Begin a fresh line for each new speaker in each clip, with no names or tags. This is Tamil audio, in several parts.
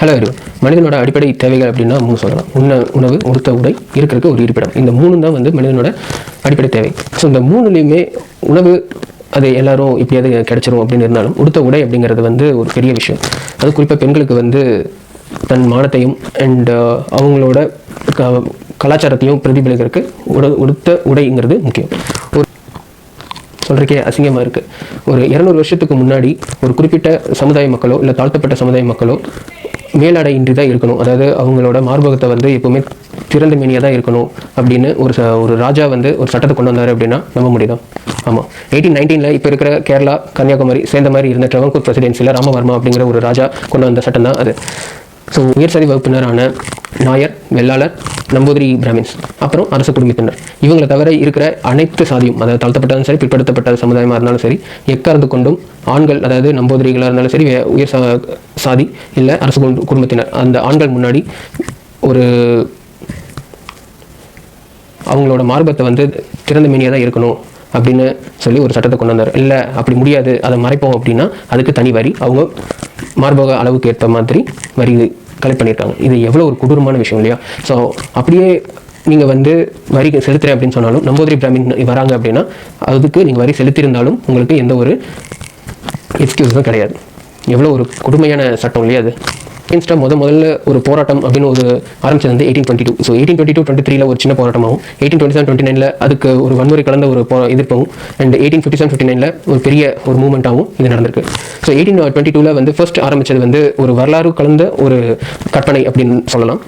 ஹலோ இரு மனிதனோட அடிப்படை தேவைகள் அப்படின்னா மூணு சொல்லலாம். உண்ண உணவு உடுத்த உடை இருக்கிறதுக்கு ஒரு இருப்பிடம். இந்த மூணு தான் வந்து மனிதனோட அடிப்படை தேவை. ஸோ இந்த மூணுலேயுமே உணவு அது எல்லாரும் இப்படியாவது கிடைச்சிரும் அப்படின்னு இருந்தாலும் உடுத்த உடை அப்படிங்கிறது வந்து ஒரு பெரிய விஷயம். அது குறிப்பாக பெண்களுக்கு வந்து தன் மானத்தையும் அண்ட் uh, அவங்களோட க கலாச்சாரத்தையும் பிரதிபலிக்கிறதுக்கு உட உடுத்த உடைங்கிறது முக்கியம். ஒரு சொல்கிறக்கே அசிங்கமாக இருக்குது ஒரு இரநூறு வருஷத்துக்கு முன்னாடி ஒரு குறிப்பிட்ட சமுதாய மக்களோ இல்லை தாழ்த்தப்பட்ட சமுதாய மக்களோ மேலடையின்றி இன்றி தான் இருக்கணும். அதாவது அவங்களோட மார்பகத்தை வந்து எப்போவுமே திறந்த மேனியாக தான் இருக்கணும் அப்படின்னு ஒரு ச ஒரு ராஜா வந்து ஒரு சட்டத்தை கொண்டு வந்தார் அப்படின்னா நம்ப முடியுதா? ஆமாம் எயிட்டீன் நைன்டீனில் இப்போ இருக்கிற கேரளா கன்னியாகுமரி சேர்ந்த மாதிரி இருந்த ட்ரவங்கூர் பிரசிடென்சியில் ராமவர்மா அப்படிங்கிற ஒரு ராஜா கொண்டு வந்த சட்டம் தான் அது. ஸோ உயர்சதி வகுப்பினரான நாயர் வெள்ளாளர் நம்பூதிரி பிராமின்ஸ் அப்புறம் அரச குடும்பத்தினர். இவங்களை தவிர இருக்கிற அனைத்து சாதியும் அதாவது தாழ்த்தப்பட்டாலும் சரி பிற்படுத்தப்பட்ட சமுதாயமாக இருந்தாலும் சரி எக்கார்ந்து கொண்டும் ஆண்கள் அதாவது நம்பூதிரிகளாக இருந்தாலும் சரி உயர் சா சாதி இல்லை அரசு குடும்பத்தினர். அந்த ஆண்கள் முன்னாடி ஒரு அவங்களோட மார்பத்தை வந்து திறந்த மேனியாக தான் இருக்கணும் அப்படின்னு சொல்லி ஒரு சட்டத்தை கொண்டு வந்தார். இல்லை அப்படி முடியாது அதை மறைப்போம் அப்படின்னா அதுக்கு தனி வரி. அவங்க மார்பக அளவுக்கு ஏற்ற மாதிரி வரி கலெக்ட் பண்ணியிருக்காங்க இது எவ்வளோ ஒரு கொடூரமான விஷயம் இல்லையா? ஸோ அப்படியே நீங்கள் வந்து வரி செலுத்துறேன் அப்படின்னு சொன்னாலும் நம்பூதிரி பிராமின் வராங்க அப்படின்னா அதுக்கு நீங்கள் வரி செலுத்தியிருந்தாலும் உங்களுக்கு எந்த ஒரு எக்ஸ்கியூஸும் கிடையாது. எவ்வளோ ஒரு கொடுமையான சட்டம் இல்லையா அது? அகேன்ஸ்டாக முத முதல்ல ஒரு போராட்டம் அப்படின்னு ஒரு ஆரம்பிச்சது வந்து eighteen twenty two so eighteen twenty two twenty த்ரீல ஒரு சின்ன போராட்டமாகவும் எயிட்டீன் டுவெண்ட்டி செவன் டுவெண்ட்டி நைனில் அதுக்கு ஒரு வன்முறை கலந்த ஒரு போ எதிர்ப்பும் and eighteen fifty seven fifty நைனில் ஒரு பெரிய ஒரு மூமெண்ட்டாகவும் இது நடந்திருக்கு. ஸோ எயிட்டீன் டுவெண்ட்டி டூவில் வந்து ஃபர்ஸ்ட் ஆரம்பிச்சது வந்து ஒரு வரலாறு கலந்த ஒரு கற்பனை அப்படின்னு சொல்லலாம்.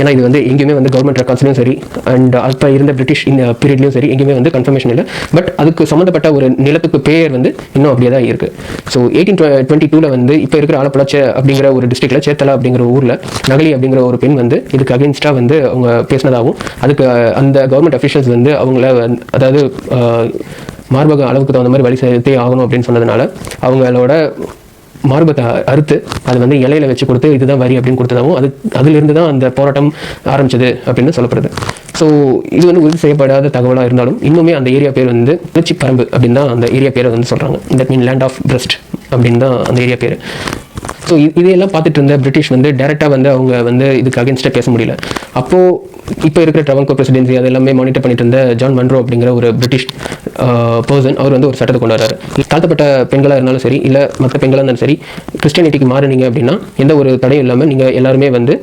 ஏன்னா இது வந்து எங்கேயுமே வந்து கவர்மெண்ட் ரெக்கார்ட்ஸ்லையும் சரி அண்ட் அப்போ இருந்த பிரிட்டிஷ் இந்த பீரியட்லையும் சரி எங்கேயுமே வந்து கன்ஃபர்மேஷன் இல்லை. பட் அதுக்கு சம்மந்தப்பட்ட ஒரு நிலத்துக்கு பேர் வந்து இன்னும் அப்படியே தான் இருக்குது ஸோ எயிட்டீன் டுவெண்ட்டி டூவில் வந்து இப்போ இருக்கிற ஆலப்புழா அப்படிங்கிற ஒரு டிஸ்ட்ரிக்ட்ல சேத்தலா அப்படிங்கிற ஊரில் நகலி அப்படிங்கிற ஒரு பெண் வந்து இதுக்கு அகேன்ஸ்டாக வந்து அவங்க பேசினதாகவும் அதுக்கு அந்த கவர்மெண்ட் அஃபிஷியல்ஸ் வந்து அவங்கள அதாவது மார்பக அளவுக்கு தகுந்த மாதிரி வழி செலுத்தே ஆகணும் அப்படின்னு சொன்னதுனால அவங்களோட மார்பத்தை அறுத்து அது வந்து இலையில வச்சு கொடுத்து இதுதான் வரி அப்படின்னு கொடுத்ததாகவும் அது அதிலிருந்து தான் அந்த போராட்டம் ஆரம்பிச்சது அப்படின்னு சொல்லப்படுது. ஸோ இது வந்து உறுதி செய்யப்படாத தகவலாக இருந்தாலும் இன்னுமே அந்த ஏரியா பேர் வந்து திருச்சி பரம்பு அப்படின்னு தான் அந்த ஏரியா பேரை வந்து சொல்கிறாங்க that mean land of priest அப்படின்னு தான் அந்த ஏரியா பேர். ஸோ இதையெல்லாம் பார்த்துட்டு இருந்த பிரிட்டிஷ் வந்து டேரெக்டாக வந்து அவங்க வந்து இதுக்கு அகேன்ஸ்டாக பேச முடியல. அப்போது இப்போ இருக்கிற ட்ரவன்கோ பிரசிடென்சி அது எல்லாமே மானிட்டர் பண்ணிட்டு இருந்த ஜான் மன்ரோ அப்படிங்கிற ஒரு பிரிட்டிஷ் பர்சன் அவர் வந்து ஒரு சட்டத்தை கொண்டு வராரு தாழ்த்தப்பட்ட பெண்களாக இருந்தாலும் சரி இல்லை மற்ற பெண்களாக இருந்தாலும் சரி கிறிஸ்டியானிட்டிக்கு மாறினீங்க அப்படின்னா எந்த ஒரு தடையும் இல்லாமல் நீங்கள் எல்லாருமே வந்து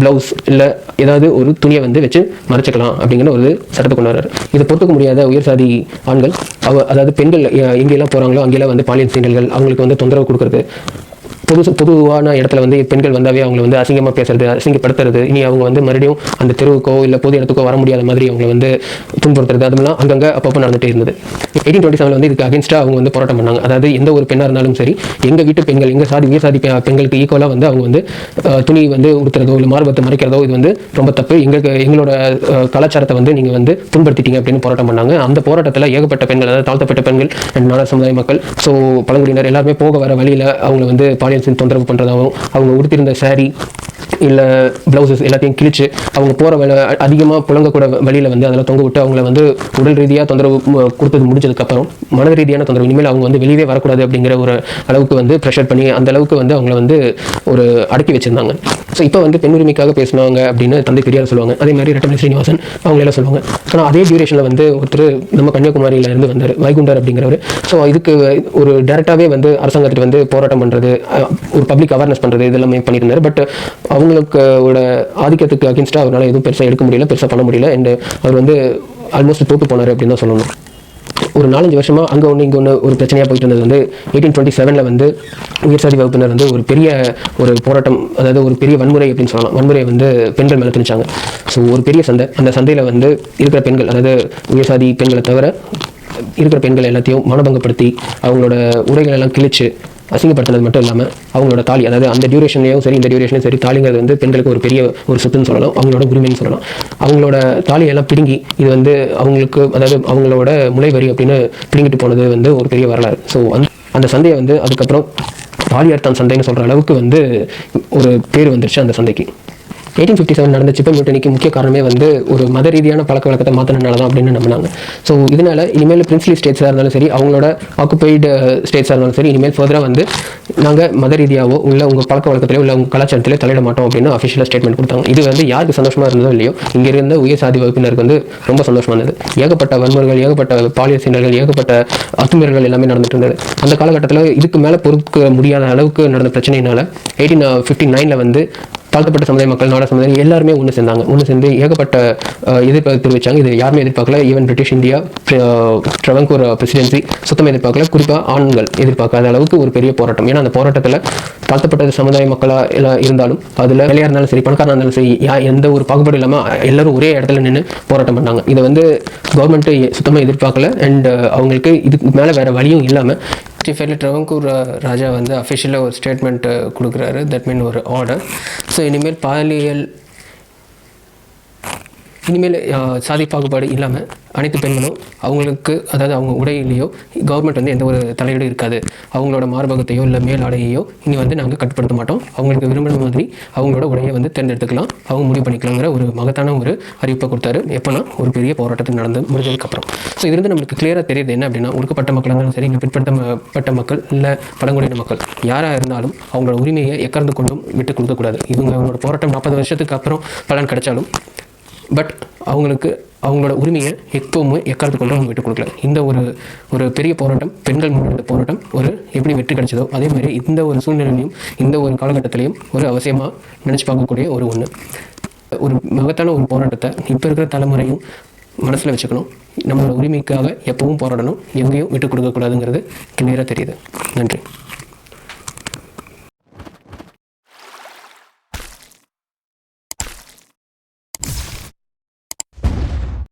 ப்ளவுஸ் இல்லை ஏதாவது ஒரு துணியை வந்து வச்சு மறைச்சிக்கலாம் அப்படிங்கிற ஒரு சட்டத்தை கொண்டு இதை பொறுத்துக்க முடியாத உயர் சாதி ஆண்கள் அவ அதாவது பெண்கள் எங்கெல்லாம் போகிறாங்களோ அங்கெல்லாம் வந்து பாலியல் சீண்டல்கள் அவங்களுக்கு வந்து தொந்தரவு கொடுக்குறது பொது பொதுவான இடத்துல வந்து பெண்கள் வந்தாவே அவங்கள வந்து அசிங்கமாக பேசுறது அசிங்கப்படுத்துறது. இனி அவங்க வந்து மறுபடியும் அந்த தெருவுக்கோ இல்லை பொது இடத்துக்கோ வர முடியாத மாதிரி அவங்களை வந்து துன்புறுத்துறது. அதெல்லாம் அங்கங்கே அப்பப்போ நடந்துகிட்டே இருந்தது. எயிட்டீன் டுவெண்ட்டி செவனில் வந்து இதுக்கு அகேன்ஸ்டாக அவங்க வந்து போராட்டம் பண்ணாங்க. அதாவது எந்த ஒரு பெண்ணாக இருந்தாலும் சரி எங்கள் வீட்டு பெண்கள் எங்கள் சாதி உயர் சாதி பெ- பெண்களுக்கு ஈக்குவலாக வந்து அவங்க வந்து துணி வந்து உடுத்துறதோ இல்லை மார்பத்தை மறைக்கிறதோ இது வந்து ரொம்ப தப்பு. எங்களுக்கு எங்களோட கலாச்சாரத்தை வந்து நீங்கள் வந்து துன்படுத்திட்டீங்க அப்படின்னு போராட்டம் பண்ணாங்க. அந்த போராட்டத்தில் ஏகப்பட்ட பெண்கள் அதாவது தாழ்த்தப்பட்ட பெண்கள் நல்ல நாடா சமுதாய மக்கள் ஸோ பழங்குடியினர் எல்லாருமே போக வர வழியில் அவங்களை வந்து பாலியல் தொந்தரவு பண்ணுறதாகவும் அவங்க உடுத்திருந்த saree இல்லை ப்ளவுசஸ் எல்லாத்தையும் கிழிச்சு அவங்க போகிற வேலை அதிகமாக புழங்கக்கூட வழியில் வந்து அதெல்லாம் தொங்க விட்டு அவங்கள வந்து உடல் ரீதியாக தொந்தரவு கொடுத்தது முடிஞ்சதுக்கப்புறம் மன ரீதியான தொந்தரவு. இனிமேல் அவங்க வந்து வெளியே வரக்கூடாது அப்படிங்கிற ஒரு அளவுக்கு வந்து ப்ரெஷர் பண்ணி அந்த அளவுக்கு வந்து அவங்கள வந்து ஒரு அடக்கி வச்சிருந்தாங்க. ஸோ இப்போ வந்து பெண் உரிமைக்காக பேசினாங்க அப்படின்னு தந்தை பெரியார் சொல்லுவாங்க. அதே மாதிரி ரட்டமணி ஸ்ரீனிவாசன் அவங்க எல்லாம் சொல்லுவாங்க. ஆனால் அதே டியூரேஷனில் வந்து ஒருத்தர் நம்ம கன்னியாகுமரியில இருந்து வந்தார் வைகுண்டர் அப்படிங்கிறவர். ஸோ இதுக்கு ஒரு டேரெக்டாகவே வந்து அரசாங்கத்துக்கு வந்து போராட்டம் பண்ணுறது ஒரு பப்ளிக் அவேர்னஸ் பண்ணுறது இதெல்லாமே பண்ணியிருந்தார். பட் அவங்க ஓட ஆதிக்கத்துக்கு அகேன்ஸ்டாக அவரால் எதுவும் பெருசாக எடுக்க முடியல பெருசாக பண்ண முடியல. அண்ட் அவர் வந்து ஆல்மோஸ்ட் தோத்து போனார் அப்படின்னு தான் சொல்லணும். ஒரு நாலஞ்சு வருஷமாக அங்கே ஒன்று இங்கே ஒன்று ஒரு பிரச்சனையாக போயிட்டு இருந்தது வந்து எயிட்டீன் டுவெண்ட்டி செவனில் வந்து உயர்சாதி வகுப்பினர் வந்து ஒரு பெரிய ஒரு போராட்டம் அதாவது ஒரு பெரிய வன்முறை அப்படின்னு சொல்லலாம். வன்முறையை வந்து பெண்கள் மேலே திணிச்சாங்க. ஸோ ஒரு பெரிய சந்தை. அந்த சந்தையில் வந்து இருக்கிற பெண்கள் அதாவது உயர்சாதி பெண்களை தவிர இருக்கிற பெண்கள் எல்லாத்தையும் மனபங்கப்படுத்தி அவங்களோட உடைகள் எல்லாம் கிழிச்சு அசிங்கப்படுத்தினது மட்டும் இல்லாமல் அவங்களோட தாலி அதாவது அந்த டியூரேஷன்லையும் சரி இந்த டியூரேஷன்லையும் சரி தாலிங்கிறது வந்து பெண்களுக்கு ஒரு பெரிய ஒரு சொத்துன்னு சொல்லலாம் அவங்களோட உரிமைன்னு சொல்லலாம். அவங்களோட தாலியெல்லாம் பிடுங்கி இது வந்து அவங்களுக்கு அதாவது அவங்களோட முளைவரி அப்படின்னு பிடுங்கிட்டு போனது வந்து ஒரு பெரிய வரலாறு. ஸோ அந்த அந்த சந்தையை வந்து அதுக்கப்புறம் பாலியார்த்தான் சந்தைன்னு சொல்கிற அளவுக்கு வந்து ஒரு பேர் வந்துருச்சு அந்த சந்தைக்கு எயிட்டீன் ஃபிஃப்டி செவன் நடந்த சிப்ப மியூட்டனிக்கு முக்கிய காரணமே வந்து ஒரு மத ரீதியான பழக்க வழக்கத்தை மாற்றினால தான் அப்படின்னு நம்பினாங்க ஸோ இதனால் இனிமேல் பிரின்ஸ்லி ஸ்டேட்ஸாக இருந்தாலும் சரி அவங்களோட uh, ஆக்குபைடு ஸ்டேட்ஸாக இருந்தாலும் சரி இனிமேல் ஃபர்தராக வந்து நாங்கள் மத ரீதியாகவோ உள்ள உங்கள் பழக்க வழக்கத்திலோ உள்ள உங்கள் கலாச்சாரத்திலே தலையிட மாட்டோம் அப்படின்னு அஃபிஷியலாக ஸ்டேட்மெண்ட் கொடுத்தாங்க. இது வந்து யாருக்கு சந்தோஷமாக இருந்ததோ இல்லையோ இங்கே இருந்த உயர் சாதி வகுப்பினருக்கு வந்து ரொம்ப சந்தோஷமாக இருந்தது ஏகப்பட்ட வன்முறைகள் ஏகப்பட்ட பாலியல் சீனர்கள் ஏகப்பட்ட அத்துமீறல்கள் எல்லாமே நடந்துட்டு இருந்தது. அந்த காலகட்டத்தில் இதுக்கு மேலே பொறுக்க முடியாத அளவுக்கு நடந்த பிரச்சனையினால எயிட்டீன் ஃபிஃப்டி நைனில் வந்து தாழ்த்தப்பட்ட சமுதாய மக்கள் நாட சமுதாயம் எல்லாருமே ஒன்று சேர்ந்தாங்க. ஒன்று சேர்ந்து ஏகப்பட்ட எதிர்ப்பு தெரிவித்தாங்க இது யாருமே எதிர்பார்க்கல. Even British India Travancore presidency சுத்தமாக எதிர்பார்க்கல. குறிப்பாக ஆண்கள் எதிர்பார்க்காத அளவுக்கு ஒரு பெரிய போராட்டம். ஏன்னா அந்த போராட்டத்தில் தாழ்த்தப்பட்ட சமுதாய மக்களாக எல்லாம் இருந்தாலும் அதில் வேலையாக இருந்தாலும் சரி பணக்காரனாக இருந்தாலும் சரி யா எந்த ஒரு பாகுபாடு இல்லாமல் எல்லாரும் ஒரே இடத்துல நின்று போராட்டம் பண்ணாங்க. இதை வந்து கவர்மெண்ட்டு சுத்தமாக எதிர்பார்க்கல. அண்ட் அவங்களுக்கு இதுக்கு மேலே வேறு வழியும் இல்லாமல் ஸ்டீஃபெல்லி ட்ரவங்கூர் ராஜா வந்து அஃபிஷியலாக ஒரு ஸ்டேட்மெண்ட் கொடுக்குறாரு. தட் மீன் ஒரு ஆர்டர் ஸோ இனிமேல் பாலியல் இனிமேல் சாதி பாகுபாடு இல்லாமல் அனைத்து பெண்களும் அவங்களுக்கு அதாவது அவங்க உடையிலேயோ கவர்மெண்ட் வந்து எந்த ஒரு தலையீடும் இருக்காது. அவங்களோட மார்பகத்தையோ இல்லை மேல் ஆடையையோ இனி வந்து நாங்கள் கட்டுப்படுத்த மாட்டோம். அவங்களுக்கு விரும்புகிற மாதிரி அவங்களோட உடையை வந்து தேர்ந்தெடுத்துக்கலாம். அவங்க முடிவு பண்ணிக்கலாங்கிற ஒரு மகத்தான ஒரு அறிவிப்பை கொடுத்தாரு. எப்போனா ஒரு பெரிய போராட்டத்தில் நடந்து முடிஞ்சதுக்கப்புறம் ஸோ இதுலேருந்து நம்மளுக்கு கிளியராக தெரியுது என்ன அப்படின்னா ஒடுக்கப்பட்ட மக்களாக இருந்தாலும் சரி இல்லை பிற்படுத்தப்பட்ட மக்கள் இல்லை பழங்குடியின மக்கள் யாராக இருந்தாலும் அவங்களோட உரிமையை எக்கறந்து கொண்டும் விட்டு கொடுக்கக்கூடாது இவங்க அவங்களோட போராட்டம் நாற்பது வருஷத்துக்கு அப்புறம் பலன் கிடைச்சாலும் பட் அவங்களுக்கு அவங்களோட உரிமையை எப்போவுமே எக்காலத்து கொண்டு அவங்க விட்டு கொடுக்கல. இந்த ஒரு ஒரு பெரிய போராட்டம் பெண்கள் முன்னெடுத்த போராட்டம் ஒரு எப்படி வெற்றி கிடைச்சதோ அதே மாதிரி இந்த ஒரு சூழ்நிலையிலையும் இந்த ஒரு காலகட்டத்திலையும் ஒரு அவசியமாக நினச்சி பார்க்கக்கூடிய ஒரு ஒன்று ஒரு மகத்தான ஒரு போராட்டத்தை இப்போ இருக்கிற தலைமுறையும் மனசில் வச்சுக்கணும். நம்மளோட உரிமைக்காக எப்பவும் போராடணும். எங்கேயும் விட்டு கொடுக்கக்கூடாதுங்கிறது கிளியராக தெரியுது. நன்றி.